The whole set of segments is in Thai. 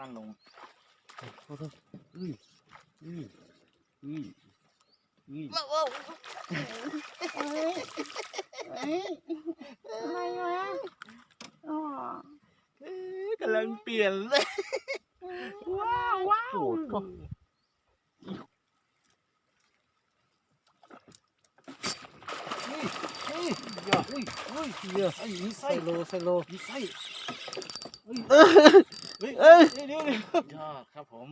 สั้นลงโอ้โหอุ้ยอุ้ยอุ้ยอุ้ยว้าวว้าวเอ้ยเอ้ยอะไรวะอ๋อกำลังเปลี่ยนเลย ว้าวว้าวโอ้โหอุ้ยอย่าอุ้ยอุ้ยเยอะไส้มีไส้ไซโลไซโลมีไส้เฮ้ยเอ้ยเฮ้ยเอ้ยเดี๋ยวเดี๋ยวเดี๋ยวยอดครับผม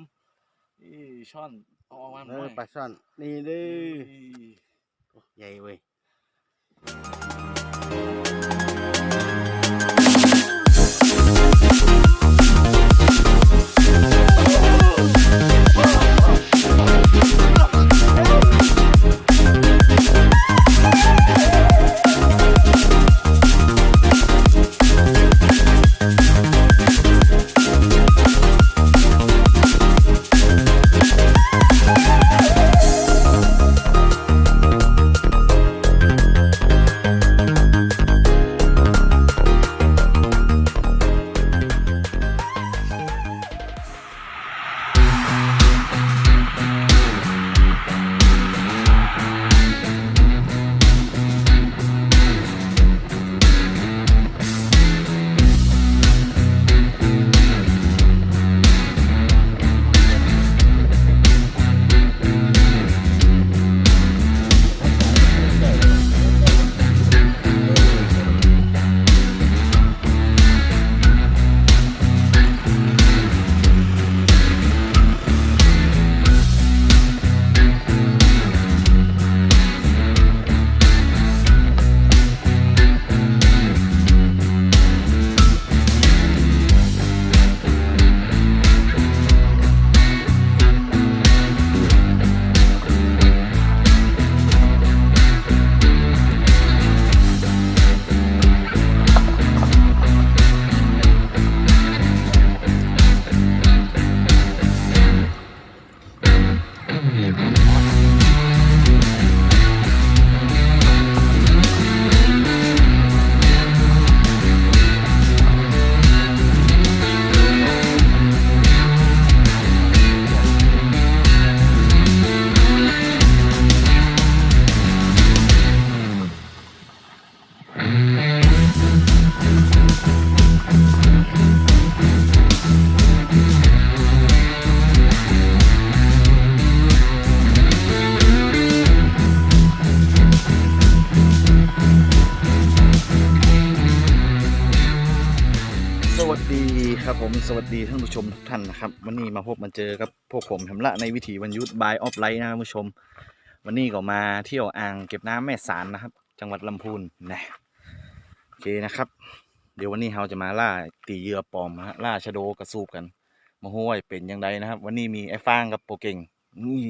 นี่ช่อนเอาออกมาเอหน่ออยปลาช่อน นี่เด้เฮ้อยใหญ่เว้ย สวัสดีท่านผู้ชมทุกท่านนะครับ วันนี้มาพบมาเจอกับพวกผมทำละในวิถีวันยุทธบายออฟไลท์นะครับท่านผู้ชม วันนี้ก็มาเที่ยวอ่างเก็บน้ำแม่สารนะครับ จังหวัดลำพูนนะโอเคนะครับ เดี๋ยววันนี้เราจะมาล่าตีเหยื่อปลอมนะฮะล่าชะโดกระสูบกันมาห้วยเป็นยังไงนะครับ วันนี้มีไอ้ฟางกับโปเก่งนี่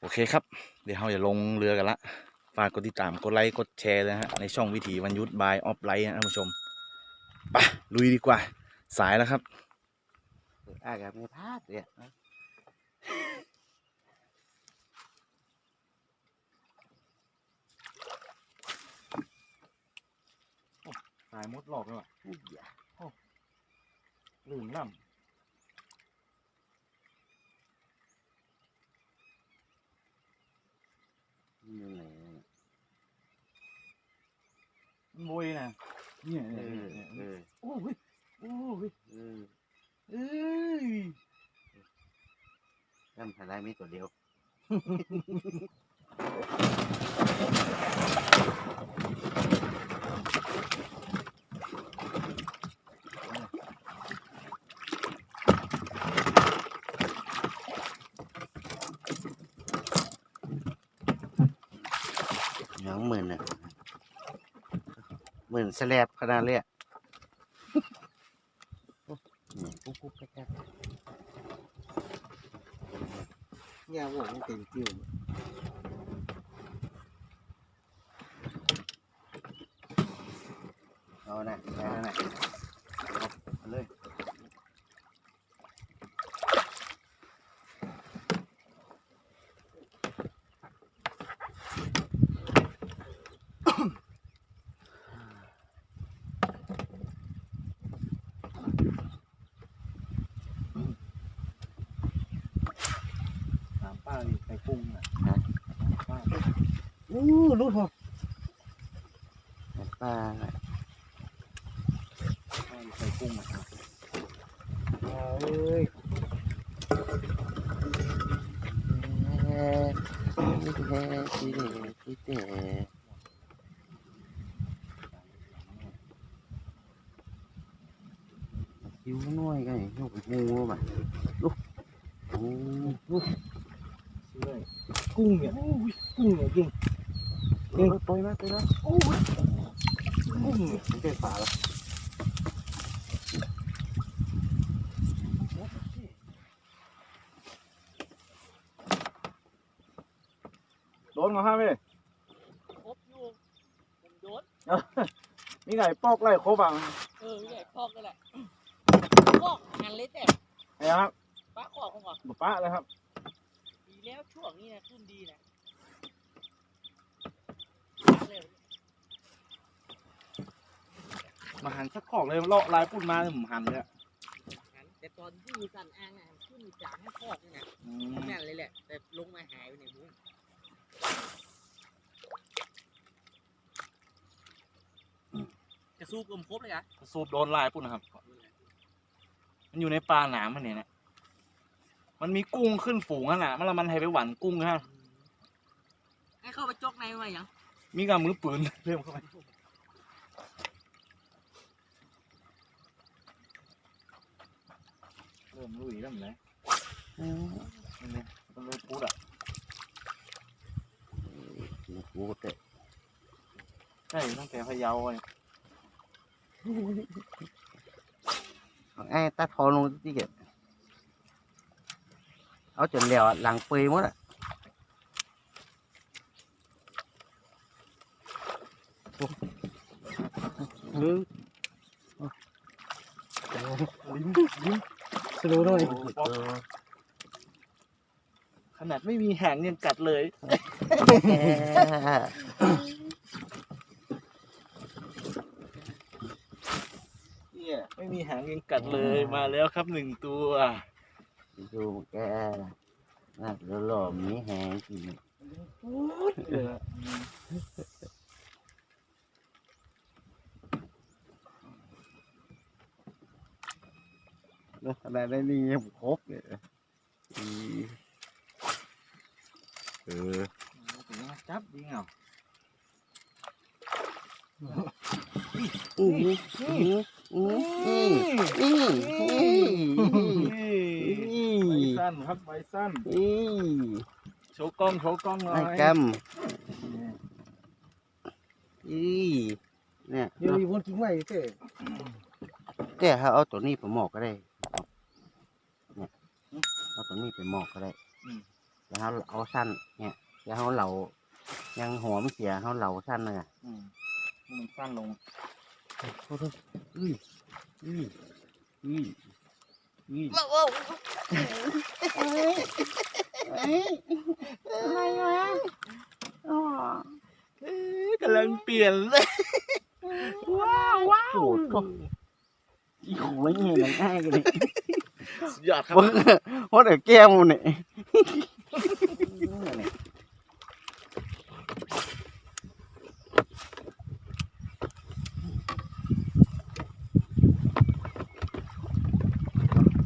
โอเคครับ เดี๋ยวเราจะลงเรือกันละฝากกดติดตามกดไลค์กดแชร์นะฮะในช่องวิถีวันยุทธบายออฟไลท์นะท่านผู้ชมไปลุยดีกว่า สายแล้วครับอ่ากับไม่พลาดเนี่ยสายมดหลอกเลยว่ะอุ้ยอย่าลื่นล่นี่ไหนเนี่ยำบุยนะเนี่ยเอเนี่ยอเนี่ยเอเนี่ยอโอ้ยโอ้ยเออเอ้ยทำอะไรไม่ตัวเดียว น้องหมื่นอะหมื่นสแลบขนาดเลยอะโอ้เนี่ย ปุ๊บปุ๊บแป๊บแป๊บเนี่ยโว้มันเต็มติ้วเอานะได้แล้วนะเอาเลย เอู้รู้พอปลาใส่กุ้งนะครับเอ้ยเฮ้ยเฮ้ยที่เด็ที่เด็คิ้วน้อยกันยกงูมาลูกโอ้ลูกซื้อเลยกุ้งเนี่ยโอ้ยกุ้งเนี่ยจริง เอ้ยปล่อยมาไปแล้วโอ้ยกุ้ยไม่ใช่ปลาละโดนมาห้าไหมครบอยู่ผมโดนนี่ไงปอกไล่ครบอะเออม่ใช่คอกนั่นแหละคอกหันเลยแต่ไอ้ครับป้าคอกของก่อนป้าเลยครับดีแล้วช่วงนี้นะขึ้นดีนะ มาหันสักขอกเลยเลาะลายปุ่นมาเนี่ยผมหันเลยอะหันแต่ตอนที่อยู่สันอ่างอะขึ้นจางให้คอกนี่นะอืมแม่นเลยแหละ แต่ลงมาหายไปในมุ้งจะสู้กลมครบเลยอะสูบโดนลายปุ่นนะครับ มันอยู่ในปลาหนามมันเนี่ยนะมันมีกุ้งขึ้นฝูงอะนะมันละมันให้ไปหวานกุ้งฮะให้เข้าไปจกในมาอย่าง มีกับมือปืนเริ่มเข้าไปเริ่มลุยเริ่มไหนนี่นี่มันเลยพูดอะงูเตะใช่ตั้งแต่พะเยาเลยไอ้ตาทอลงที่เก็บเอาจนเหลวหลังปีหมดอะ ลิ้นลิ้นสโลว์หน่อยเออขนาดไม่มีแหงยังกัดเลย เนี่ยไม่มีหางยังกัดเลยมาแล้วครับหนึ่งตัว ดูแกน่าจะหล่อๆมีแหงจริ งเออแล้วอะไรได้นี่ยังครบเลยอีเออจับดีเหงาอู้หูอู้หูอู้หูนี่นี่นี่ใบสั้นครับใบสั้นนี่โชว์กล้องโชว์กล้องหน่อไอ้ยกำอีเนี่ยเดี๋ยวมีคนกินไว้เต้แต่ถ้าเอาตัวนี้ไปหมอกก็ได้เนี่ยเอา ตัวนี้ไปหมอกก็ได้แล้วเขาเอาสั้นเนี่ยแล้วเขาเหลายังหัวมันเสียเขาเหลาสั้นเลยอะอืมมันสั้นลงอุ้ยอุ้ยอุ้ยอุ้ยว้าวว้าวเอ้ยเอ้ยทำไมวะอ๋อกำลังเปลี่ยนเลย ว้าวว้าโอ้วโห อีโหไม่เห็นง่ายกันเลย สุดยอดครับเพราะเดี๋ยวแก้มมันเนี่ย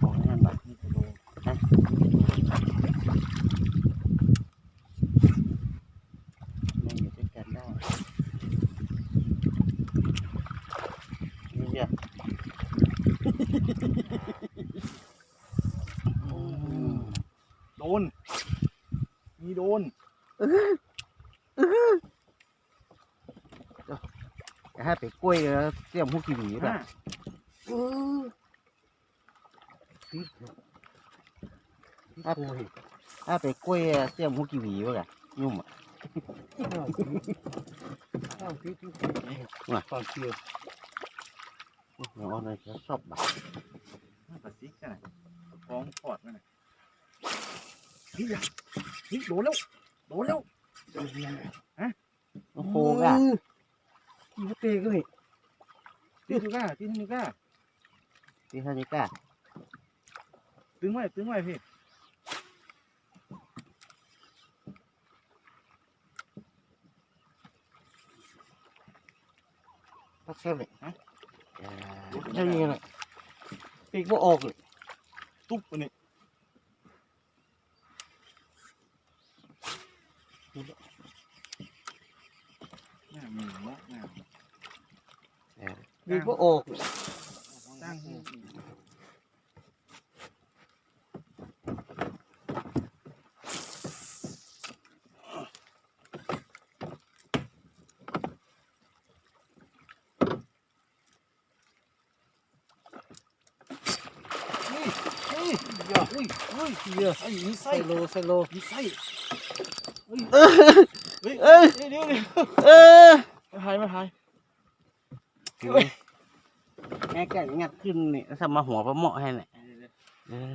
ของนั่นแบบไม่อยู่ด้วยกันได้นี่เนี่ยอืม โดน มีโดนแต่ถ้ไปกล้วยเตรียมพวกกีหวีแบบถ้าโอ้ยถ้าไปกล้วยเตรียมพวกกีหวีวะกะยุ่มอะข้าวพี่ข้าวพี่ควเชื่อโอ้โหเอาเลยจะชอบแบบปะซิกกันฟ้องปอดมันน่ะเฮ้ย นี่โดนแล้ว โดนแล้วฮะโอ้โหกะที่เขาเตะก็เห็นที่นี่ก้าที่นี่ก้าที่นี่ก้าตึงไว้ตึงไว้พี่ักเซเลยฮะเจ้านี่แหละปีกว่าออกเลยตุ๊บอันนี้ chút đó. Vì có ồ. Đang Ui, ui, ui, ui, ui, ui, ui, ui, ui, ui, ui, ui, ui, เอ้ยเดี๋ยวเดี๋ยวเออไม่หายไม่หายแม่แกะงัดขึ้นนี่ทำมาหัวพระเหมาะให้เนี่ยเออ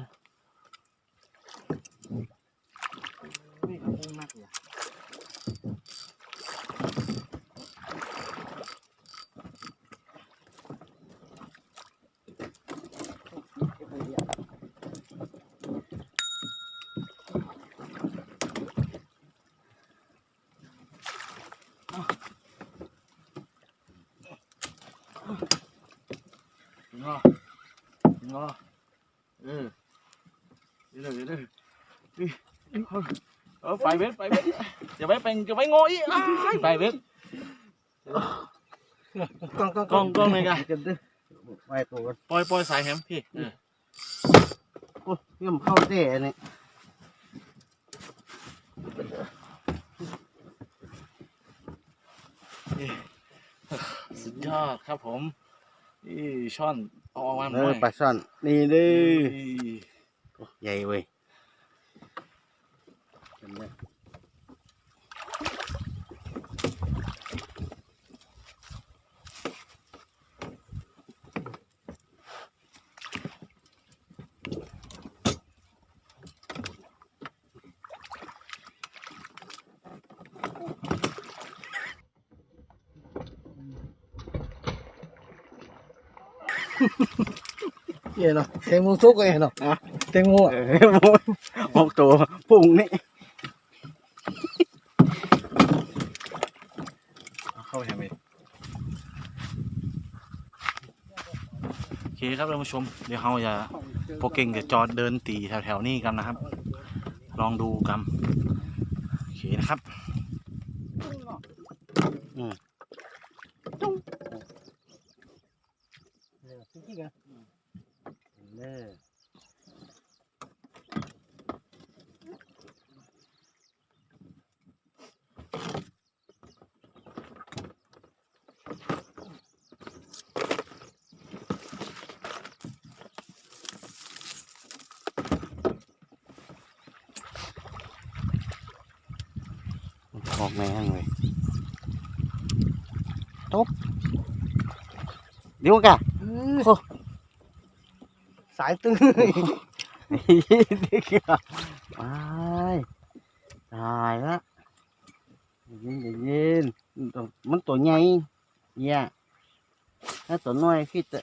นี่เขาคงนักเลย งองอ เออเดี๋ยวเดี๋ยวเดี๋ยวนี่เอาเอาไปเว็บไปเว็บอย่าไปเป็นอย่าไปงออีกอ้ายไปเว็บกล้องกล้องกล้องกล้องไหนกันกันดิไปตัวกันปล่อยปล่อยสายแฮมพี่เออโอ้ยเยี่ยมเข้าเต้อันนี่สุดยอดครับผมนี่ช่อน เอาออกมาหเอน่ออยปลาช่อนนี่เด้อนี่โอ้ใหญ่เว้ยเห็นไหม เย่เนาะแตงโมซุกเลยเนาะแตงโมเออโอ้ยออกตัวปุ่งนี่เอาเข้าไปแฮมเลยโอเคครับท่านผู้ชม เดี๋ยวเราจะพวกเก่งจะจอดเดินตีแถวๆนี้กันนะครับ ลองดูกันโอเคนะครับ จริงๆอะ เด้อ ออกแม่งเลยจบเดี๋ยวกะสายตึงนี่คือไปตายละยินยินมันตัวใหญ่เยี่ยถ้าตัวน้อยคิดจะ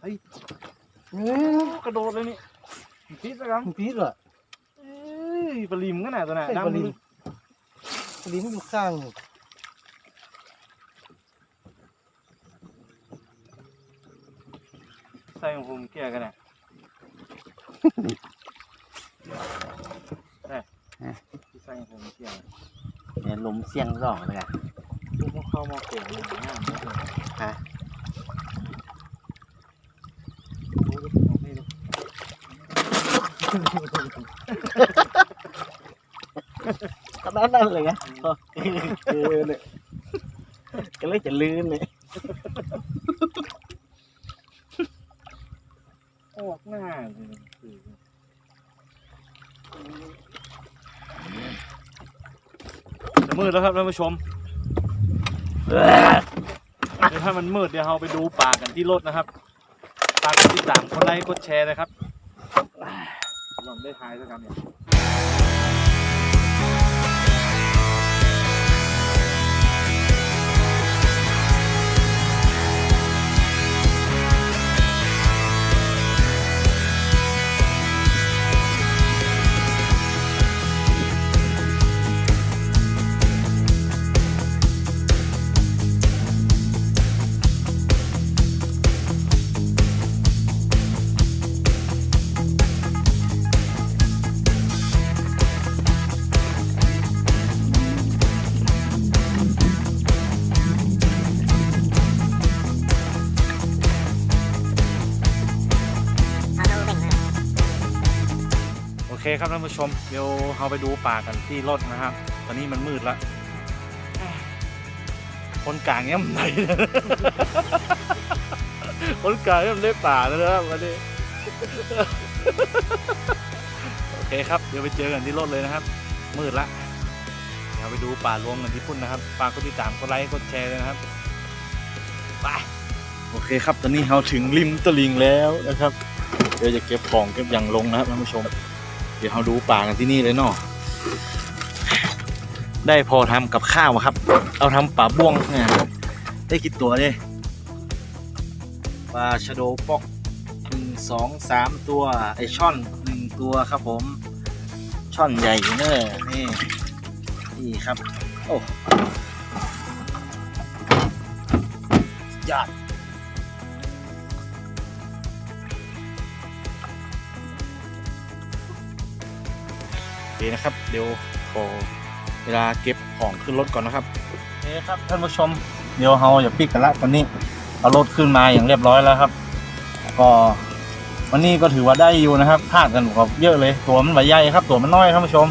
เอ โอ้กระโดดเลยนี่ พิษแล้วกันอพีดเหรอเอ้ยปลาลิมกันน่ะตัวน่ะใช่ดำปลาลิมนี่ลิ้นอยู่ข้างนี่ใส่ของผมเกี่ยกันน่ะได้ใส่ของผมเกี่ยเนี่ยลมเสียงร้องเลยอะลูกมันเข้ามาเกี่ยเลยหน้าหมดเลยฮะ ดูดูเอาให้ดู นาดนั้นเลยอะเออเนี่ยก็เลยจะลื่นเลยออกหน้าเลยจะมืดแล้วครับท่านผู้ชมเดี๋ยวถ้ามันมืดเดี๋ยวเราไปดูป่ากันที่รถนะครับฝากกดติดตามกดไลค์กดแชร์นะครับลองได้ทายสักกันเนี่ย ครับท่านผู้ชม เดี๋ยวเราไปดูป่ากันที่รถนะครับ ตอนนี้มันมืดแล้วคนกลางเนี่ยมันไหนคนกลางเนี่ยมันได้ป่าแล้วนะครับวันนี้โอเคครับ เดี๋ยวไปเจอกันที่รถเลยนะครับ มืดละเดี๋ยวไปดูป่ารวมกันที่พุ่นนะครับฝากกดติดตามกดไลค์กดแชร์เลยนะครับไปโอเคครับ ตอนนี้เราถึงริมตลิ่งแล้วนะครับ เดี๋ยวจะเก็บของเก็บอย่างลงนะครับท่านผู้ชม เดี๋ยวเราดูป่ากันที่นี่เลยเนาะได้พอทำกับข้าวอะครับ เอาทำป่าบ้วงเนี่ยได้กี่ตัวเลยปลาชะโดปอกหนึ่งสองสามตัวไอช่อนหนึ่งตัวครับผม ช่อนใหญ่เนอะนี่นี่ครับ โอ้ยอด เคนะครับ เดี๋ยวขอเวลาเก็บของขึ้นรถก่อนนะครับโอเคครับท่านผู้ชมเดี๋ยวเราอย่าปิกกันละตอนนี้เอารถขึ้นมาอย่างเรียบร้อยแล้วครับ ก็วันนี้ก็ถือว่าได้อยู่นะครับพลาดกันกับเยอะเลยตัวมันใบใหญ่ครับ ตัวมันน้อยท่านผู้ชม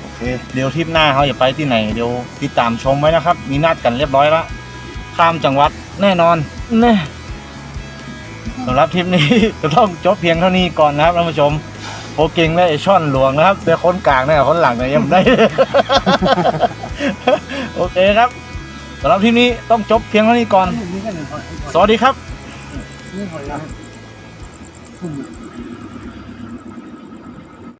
โอเคเดี๋ยวทริปหน้าเขาอย่าไปที่ไหนเดี๋ยวติดตามชมไว้นะครับ มีนัดกันเรียบร้อยละข้ามจังหวัดแน่นอนแน่สำหรับทริปนี้จะต้องจบเพียงเท่านี้ก่อนนะครับท่านผู้ชม โอเก่งและไอช่อนหลวงนะครับแต่คนกลางเนี่ยคนหลังเนี่ยยังไม่ได้ โอเคครับสำหรับที่นี้ต้องจบเพียงเท่านี้ก่อนสวัสดีครับ นี่หอยละ